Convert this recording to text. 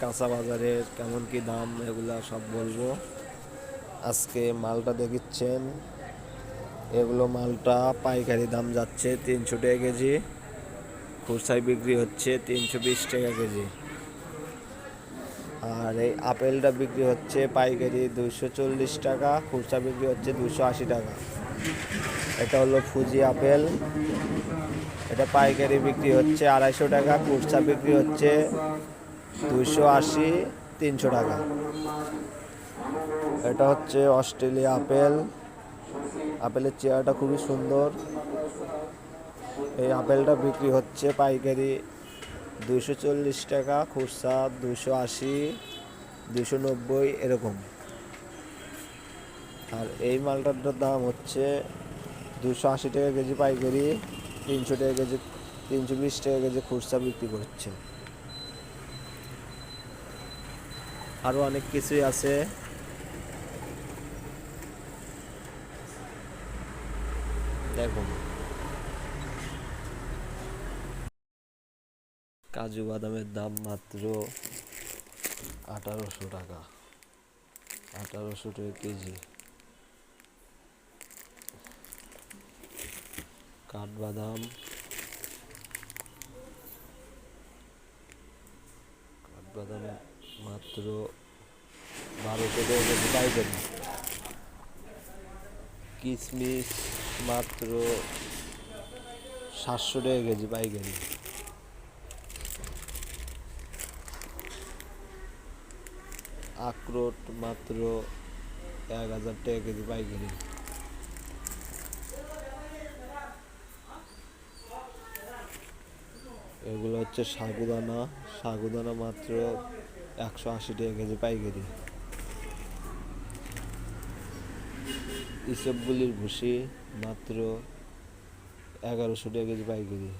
কাঁচা বাজারের কেমন কি দাম, এগুলা সব বলব। আজকে মালটা দেখিচ্ছেন। এগুলো মালটা পাইকারি দাম যাচ্ছে তিনশো টাকা কেজি। খুচরায় বিক্রি হচ্ছে তিনশো বিশ টাকা কেজি। আর এই আপেলটা বিক্রি হচ্ছে পাইকারি দুইশো চল্লিশ টাকা, খুচরা বিক্রি হচ্ছে দুশো আশি টাকা। এটা হলো ফুজি আপেল। এটা পাইকারি বিক্রি হচ্ছে আড়াইশো টাকা, খুচরা বিক্রি হচ্ছে দুইশো আশি, তিনশো টাকা। এটা হচ্ছে অস্ট্রেলিয়া আপেল। আপেলের চেয়ারটা খুবই সুন্দর। এই আপেলটা বিক্রি হচ্ছে পাইকারি দুইশো চল্লিশ টাকা, খুচরা দুশো আশি দুশো নব্বই, এরকম। আর এই মালটার দাম হচ্ছে দুশো আশি টাকা কেজি পাইকারি, তিনশো টাকা কেজি, তিনশো বিশ টাকা কেজি খুচরা বিক্রি করছে। আরও অনেক কিছুই আছে। দেখুন কাজু বাদামের দাম মাত্র আঠারোশো টাকা। আঠারোশো টাকা কেজি। কাঠবাদাম। কাঠবাদাম মাত্র বারোশো টাকা কেজি পাইকারি কিশমিশ মাত্র সাতশো টাকা কেজি পাইকারি। আখরোট মাত্র এক হাজার টাকা কেজি পাইকারি। এগুলো হচ্ছে সাগুদানা। সাগুদানা মাত্র একশো আশি টাকা কেজি পাইকারি। এসবগুলির ভুষি মাত্র এগারোশো টাকা কেজি পাইকারি।